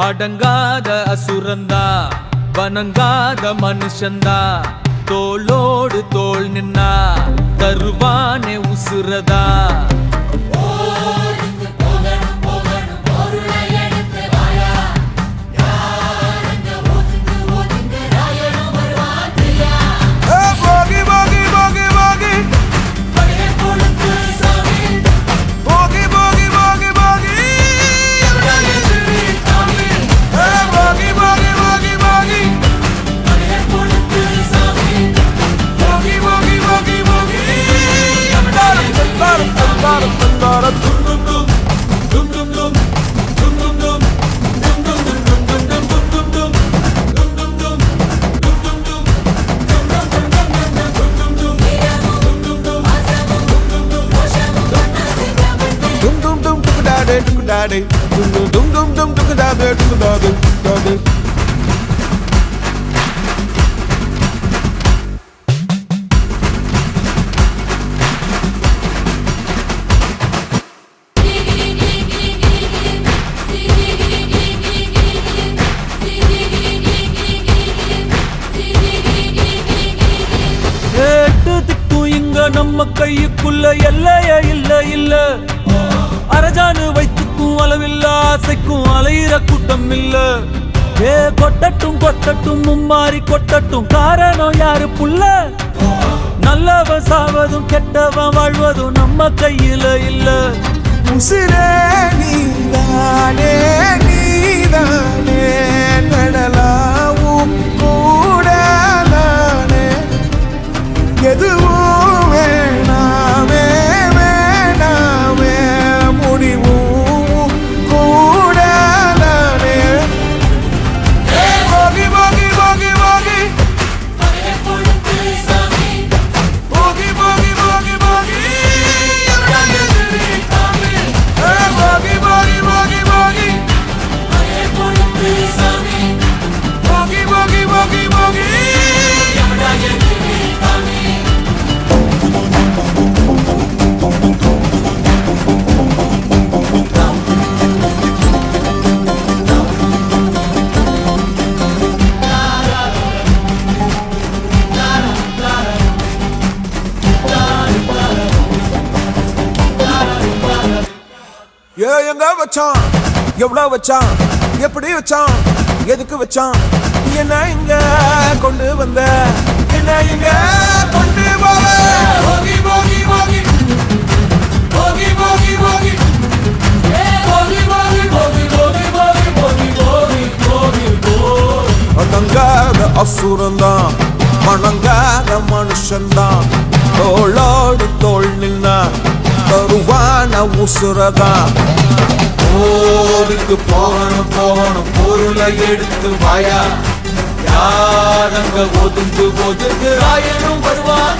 அடங்காத அசுரந்தா வணங்காத மனுஷந்தா தோளோடு தோல் நின்னா டாடே டுக்கு டாடே துண்டு டும் டும் டும் கையுக்குள்ள எல்லைய இல்ல இல்ல. அரஜானு வைத்துக்கும் அளவில்ல ஆசைக்கும் அலையிற கூட்டம் இல்ல ஏ கொட்டட்டும் கொட்டட்டும் மும்மாறி கொட்டட்டும் காரணம் யாரு புள்ள? நல்லவன் சாவதும் கெட்டவன் வாழ்வதும் நம்ம கையில இல்ல. உசிரே நீதானே நீதான். எங்க வச்சான்? எவ்வளோ வச்சான்? எப்படி வச்சான்? எதுக்கு வச்சான்? என்ன இங்க கொண்டு வந்த? என்ன இங்க கொண்டு போக போகி போகி. போகி போகி போகி. போகி அணங்காத அசுரந்தான். மணங்காத மனுஷன்தான் தோளோடு தோல் நின்ன தருவான உசுரதான் போருக்கு போகணும் போகணும் பொருளை எடுத்து வாயா. யாரங்க ஒதுங்கு ஒதுங்கு ராயனும் வருவான்.